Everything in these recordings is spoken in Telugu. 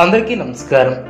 అందరికీ నమస్కారం.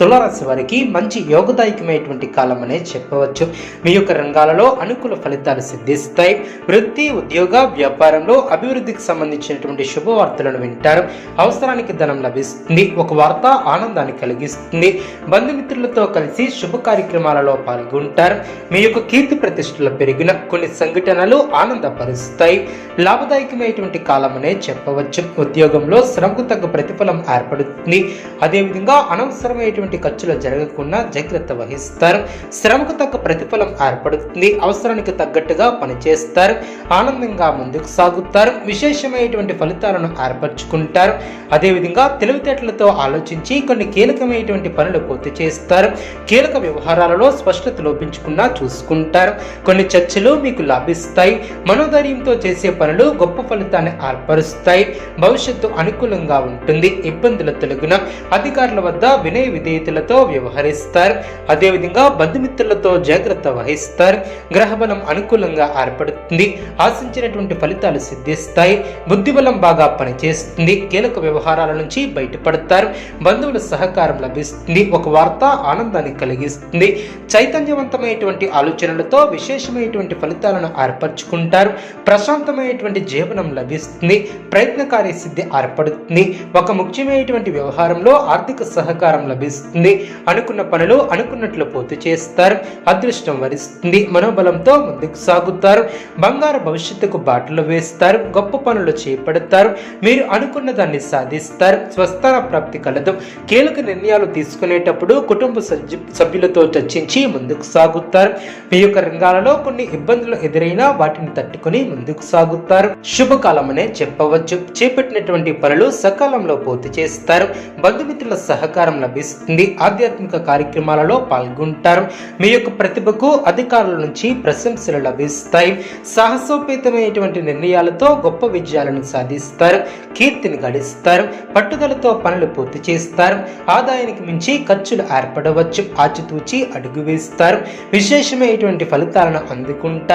తులరాశి వారికి మంచి యోగదాయకమైనటువంటి కాలం అనే చెప్పవచ్చు. మీ యొక్క రంగాలలో అనుకూల ఫలితాలు సిద్ధిస్తాయి. వృత్తి ఉద్యోగ వ్యాపారంలో అభివృద్ధికి సంబంధించినటువంటి శుభవార్తలను వింటారు. అవసరానికి ధనం లభిస్తుంది. ఒక వార్త ఆనందాన్ని కలిగిస్తుంది. బంధుమిత్రులతో కలిసి శుభ కార్యక్రమాలలో పాల్గొంటారు. మీ యొక్క కీర్తి ప్రతిష్టలు పెరిగిన కొన్ని సంఘటనలు ఆనందపరుస్తాయి. లాభదాయకమైనటువంటి కాలం అనే చెప్పవచ్చు. ఉద్యోగంలో శ్రమకు తగ్గ ప్రతిఫలం ఏర్పడుతుంది. అదేవిధంగా అనవసరమైనటువంటి ఖర్చులు జరగకుండా జాగ్రత్త వహిస్తారు. శ్రమకు తగ్గ ప్రతిఫలం ఏర్పడుతుంది. అవసరానికి తగ్గట్టుగా పనిచేస్తారు. ఆనందంగా ముందుకు సాగుతారు. విశేషమైనటువంటి ఫలితాలను ఏర్పరచుకుంటారు. అదేవిధంగా తెలివితేటలతో ఆలోచించి కొన్ని కీలకమైనటువంటి పనులు పూర్తి చేస్తారు. కీలక వ్యవహారాలలో స్పష్టత లోపించకుండా చూసుకుంటారు. కొన్ని చర్చలు మీకు లాభిస్తాయి. మనోధైర్యంతో చేసే పనులు గొప్ప ఫలితాన్ని ఏర్పరుస్తాయి. భవిష్యత్తు అనుకూలంగా ఉంటుంది. ఇబ్బందుల తొలగిన అధికారుల వద్ద వినయ విధేయతలతో వ్యవహరిస్తారు. అదేవిధంగా బంధుమిత్రులతో జాగ్రత్త వహిస్తారు. గ్రహబలం అనుకూలంగా ఏర్పడుతుంది. ఆశించినటువంటి ఫలితాలు సిద్ధిస్తాయి. బుద్ధిబలం బాగా పనిచేస్తుంది. కీలక వ్యవహారాల నుంచి బయటపడతారు. బంధువుల సహకారం లభిస్తుంది. ఒక వార్త ఆనందాన్ని కలిగిస్తుంది. చైతన్యవంతమైనటువంటి ఆలోచనలతో విశేషమైనటువంటి ఫలితాలను ఏర్పరచుకుంటారు. ప్రశాంతమైనటువంటి జీవనం లభిస్తుంది. ప్రయత్నకారి సిద్ధి ఏర్పడుతుంది. ఒక ముఖ్యమైనటువంటి వ్యవహారంలో ఆర్థిక సహకారం లభిస్తుంది. అనుకున్న పనులు అనుకున్నట్లు పూర్తి చేస్తారు. అదృష్టం వరిస్తుంది. మనోబలంతో ముందుకు సాగుతారు. బంగారు భవిష్యత్తుకు బాటలు వేస్తారు. గొప్ప పనులు చేపడతారు. మీరు అనుకున్న దాన్ని సాధిస్తారు. స్వస్థాన ప్రాప్తి కలదు. కీలక నిర్ణయాలు తీసుకునేటప్పుడు కుటుంబ సభ్యులతో చర్చించి ముందుకు సాగుతారు. మీ యొక్క రంగాలలో కొన్ని ఇబ్బంది ఇబ్బందులు ఎదురైనా వాటిని తట్టుకుని ముందుకు సాగుతారు. శుభకాలం అనే చెప్పవచ్చు. చేపట్టినటువంటి పనులు సకాలంలో పూర్తి చేస్తారు. బంధుమిత్రుల సహకారం లభిస్తుంది. ఆధ్యాత్మిక కార్యక్రమాలలో పాల్గొంటారు. మీ యొక్క ప్రతిభకు అధికారుల నుంచి ప్రశంసలు లభిస్తాయి. సాహసోపేతమైనటువంటి నిర్ణయాలతో గొప్ప విజయాలను సాధిస్తారు. కీర్తిని గడిస్తారు. పట్టుదలతో పనులు పూర్తి చేస్తారు. ఆదాయానికి మించి ఖర్చులు ఏర్పడవచ్చు. ఆచితూచి అడుగు వేస్తారు విశేషమైనటువంటి ఫలితాలను అందుకుంటారు.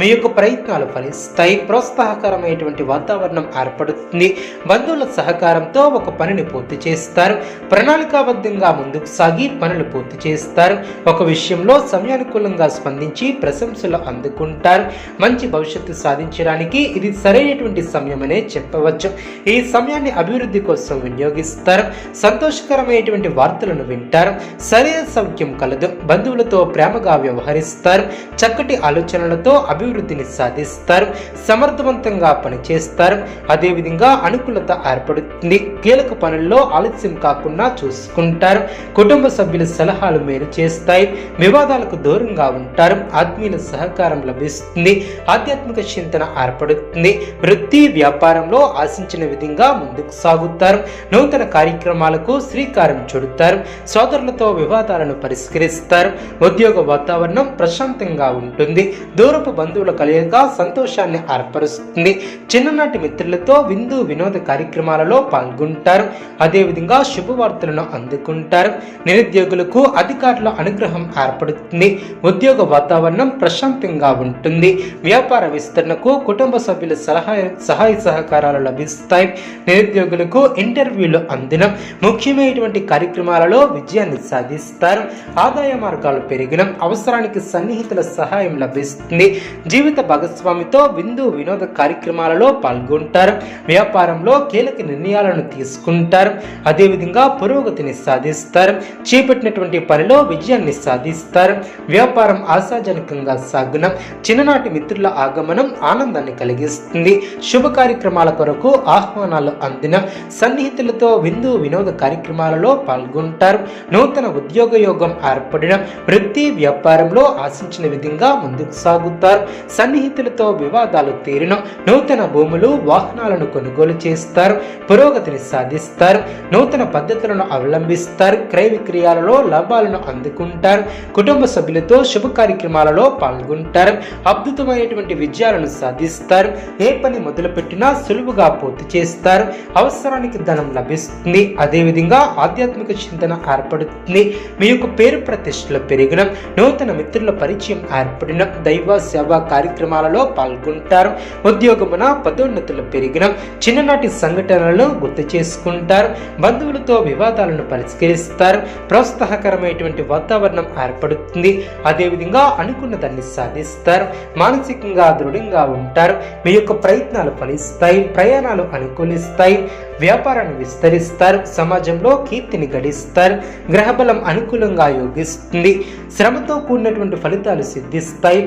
మీ యొక్క ప్రయత్నాలు ఫలిస్తాయి. ప్రోత్సాహకరమైనటువంటి వాతావరణం ఏర్పడుతుంది. బంధువుల సహకారంతో ఒక పనిని పూర్తి చేస్తారు. ప్రణాళికాబద్ధంగా ముందుకు సాగి పనులు పూర్తి చేస్తారు. ఒక విషయంలో సమయానుకూలంగా స్పందించి ప్రశంసలు అందుకుంటారు. మంచి భవిష్యత్తు సాధించడానికి ఇది సరైనటువంటి సమయమనే చెప్పవచ్చు. ఈ సమయాన్ని అభివృద్ధి కోసం వినియోగిస్తారు. సంతోషకరమైనటువంటి వార్తలను వింటారు. శరీర సౌఖ్యం కలదు. బంధువులతో ప్రేమగా వ్యవహరిస్తారు. చక్కటి ఆలోచనలు ఆలోచనలతో అభివృద్ధిని సాధిస్తారు సమర్థవంతంగా పనిచేస్తారు. అదేవిధంగా అనుకూలత ఏర్పడుతుంది. కీలక పనుల్లో ఆలస్యం కాకుండా చూసుకుంటారు. కుటుంబ సభ్యుల సలహాలు మేలు చేస్తాయి. వివాదాలకు దూరంగా ఉంటారు. ఆత్మీయుల సహకారం లభిస్తుంది. ఆధ్యాత్మిక చింతన ఏర్పడుతుంది. వృత్తి వ్యాపారంలో ఆశించిన విధంగా ముందుకు సాగుతారు. నూతన కార్యక్రమాలకు శ్రీకారం చుడతారు. సోదరులతో వివాదాలను పరిష్కరిస్తారు. ఉద్యోగ వాతావరణం ప్రశాంతంగా ఉంటుంది. దూరపు బంధువుల కలయిక సంతోషాన్ని ఏర్పరుస్తుంది. చిన్ననాటి మిత్రులతో విందు వినోద కార్యక్రమాలలో పాల్గొంటారు. అదేవిధంగా శుభవార్తలను అందుకుంటారు. నిరుద్యోగులకు అధికారుల అనుగ్రహం ఏర్పడుతుంది. ఉద్యోగ వాతావరణం ప్రశాంతంగా ఉంటుంది. వ్యాపార విస్తరణకు కుటుంబ సభ్యుల సలహా సహాయ సహకారాలు లభిస్తాయి. నిరుద్యోగులకు ఇంటర్వ్యూలు అందిన ముఖ్యమైనటువంటి కార్యక్రమాలలో విజయాన్ని సాధిస్తారు. ఆదాయ మార్గాలు పెరిగిన అవసరానికి సన్నిహితుల సహాయం లభిస్తుంది. జరుగుతుంది. జీవిత భాగస్వామితో విందు వినోద కార్యక్రమాలలో పాల్గొంటారు. వ్యాపారంలో కీలక నిర్ణయాలను తీసుకుంటారు. అదేవిధంగా పురోగతిని సాధిస్తారు. చేపట్టినటువంటి పనిలో విజయాన్ని సాధిస్తారు. వ్యాపారం ఆశాజనకంగా సాగున. చిన్ననాటి మిత్రుల ఆగమనం ఆనందాన్ని కలిగిస్తుంది. శుభ కార్యక్రమాల కొరకు ఆహ్వానాలు అందిన సన్నిహితులతో విందు వినోద కార్యక్రమాలలో పాల్గొంటారు. నూతన ఉద్యోగ యోగం ఏర్పడిన వృత్తి వ్యాపారంలో ఆశించిన విధంగా ముందుకు సాగుతారు సన్నిహితులతో వివాదాలు తీరిన. నూతన భూములు వాహనాలను కొనుగోలు చేస్తారు. పురోగతిని సాధిస్తారు. నూతన పద్ధతులను అవలంబిస్తారు. క్రయ విక్రయాలలో లాభాలను అందుకుంటారు. కుటుంబ సభ్యులతో శుభ కార్యక్రమాలలో పాల్గొంటారు. అద్భుతమైనటువంటి విజయాలను సాధిస్తారు. ఏ పని మొదలుపెట్టినా సులువుగా పూర్తి చేస్తారు. అవసరానికి ధనం లభిస్తుంది. అదేవిధంగా ఆధ్యాత్మిక చింతన ఏర్పడుతుంది. మీ యొక్క పేరు ప్రతిష్టలు పెరిగిన నూతన మిత్రుల పరిచయం ఏర్పడిన దైవ సేవా కార్యక్రమాలలో పాల్గొంటారు. ఉద్యోగమున పదోన్నతులు పెరిగిన చిన్ననాటి సంఘటనలను గుర్తు చేసుకుంటారు. బంధువులతో వివాదాలను పరిష్కరిస్తారు. ప్రోత్సాహకరమైనటువంటి వాతావరణం ఏర్పడుతుంది. అదేవిధంగా అనుకున్న దాన్ని సాధిస్తారు. మానసికంగా దృఢంగా ఉంటారు. మీ యొక్క ప్రయత్నాలు ఫలిస్తాయి. ప్రయాణాలు అనుకూలిస్తాయి. వ్యాపారాన్ని విస్తరిస్తారు. సమాజంలో కీర్తిని గడిస్తారు. గ్రహబలం అనుకూలంగా యోగిస్తుంది. శ్రమతో కూడినటువంటి ఫలితాలు సిద్ధిస్తాయి.